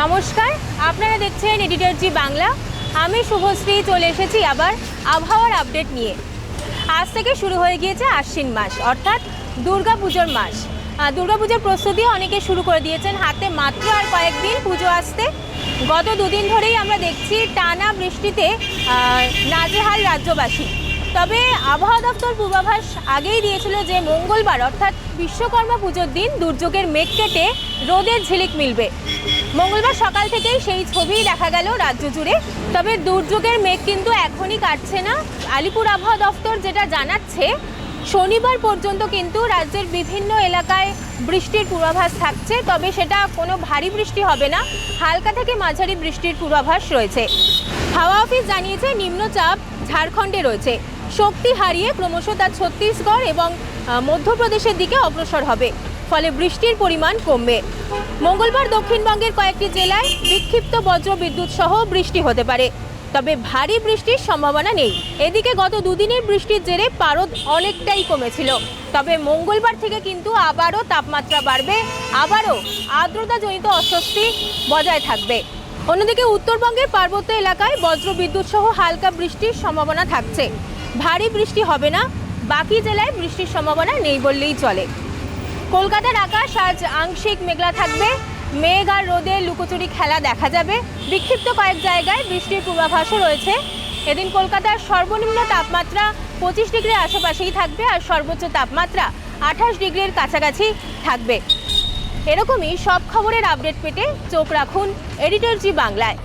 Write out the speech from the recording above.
নমস্কার, আপনারা দেখছেন এডিটর জি বাংলা আমি শুভশ্রী, চলে এসেছি আবার আবহাওয়ার আপডেট নিয়ে। আজ থেকে শুরু হয়ে গিয়েছে আশ্বিন মাস, অর্থাৎ দুর্গা পুজোর মাস দুর্গাপুজোর প্রস্তুতিও অনেকে শুরু করে দিয়েছেন হাতে মাত্র আর কয়েকদিন পুজো আসতে। গত দুদিন ধরেই আমরা দেখছি টানা বৃষ্টিতে নাজেহাল রাজ্যবাসী। তবে আবহাওয়া দপ্তর পূর্বাভাস আগেই দিয়েছিল যে মঙ্গলবার, অর্থাৎ বিশ্বকর্মা পুজোর দিন দুর্যোগের মেঘ কেটে রোদের ঝিলিক মিলবে। মঙ্গলবার সকাল থেকেই সেই ছবি দেখা গেল রাজ্য জুড়ে। তবে দুর্যোগের মেঘ কিন্তু এখনই কাটছে না। আলিপুর আবহাওয়া দফতর যেটা জানাচ্ছে, শনিবার পর্যন্ত কিন্তু রাজ্যের বিভিন্ন এলাকায় বৃষ্টির পূর্বাভাস থাকছে, তবে সেটা কোনো ভারী বৃষ্টি হবে না। হালকা থেকে মাঝারি বৃষ্টির পূর্বাভাস রয়েছে। হাওয়া অফিস জানিয়েছে, নিম্নচাপ ঝাড়খণ্ডে রয়েছে। শক্তি হারিয়ে ক্রমশ তা ছত্তিশগড় এবং মধ্যপ্রদেশের দিকে অগ্রসর হবে। ফলে বৃষ্টির পরিমাণ কমবে। মঙ্গলবার দক্ষিণবঙ্গের কয়েকটি জেলায় বিক্ষিপ্ত বজ্র বিদ্যুৎ সহ বৃষ্টি হতে পারে। তবে ভারী বৃষ্টির সম্ভাবনা নেই। এদিকে গত দুদিনের বৃষ্টির জেরে পারদ অনেকটাই কমেছিল। তবে মঙ্গলবার থেকে কিন্তু আবারও তাপমাত্রা বাড়বে। আবারও আর্দ্রতাজনিত অস্বস্তি বজায় থাকবে। অন্যদিকে উত্তরবঙ্গের পার্বত্য এলাকায় বজ্র বিদ্যুৎ সহ হালকা বৃষ্টির সম্ভাবনা থাকছে। ভারী বৃষ্টি হবে না। বাকি জেলায় বৃষ্টির সম্ভাবনা নেই বললেই চলে। কলকাতার আকাশ আজ আংশিক মেঘলা থাকবে। মেঘ আর রোদে লুকোচুরি খেলা দেখা যাবে। বিক্ষিপ্ত কয়েক জায়গায় বৃষ্টির পূর্বাভাসও রয়েছে। এদিন কলকাতার সর্বনিম্ন তাপমাত্রা পঁচিশ ডিগ্রির আশেপাশেই থাকবে আর সর্বোচ্চ তাপমাত্রা আঠাশ ডিগ্রির কাছাকাছি থাকবে। এরকমই সব খবরের আপডেট পেতে চোখ রাখুন এডিটর জি বাংলায়।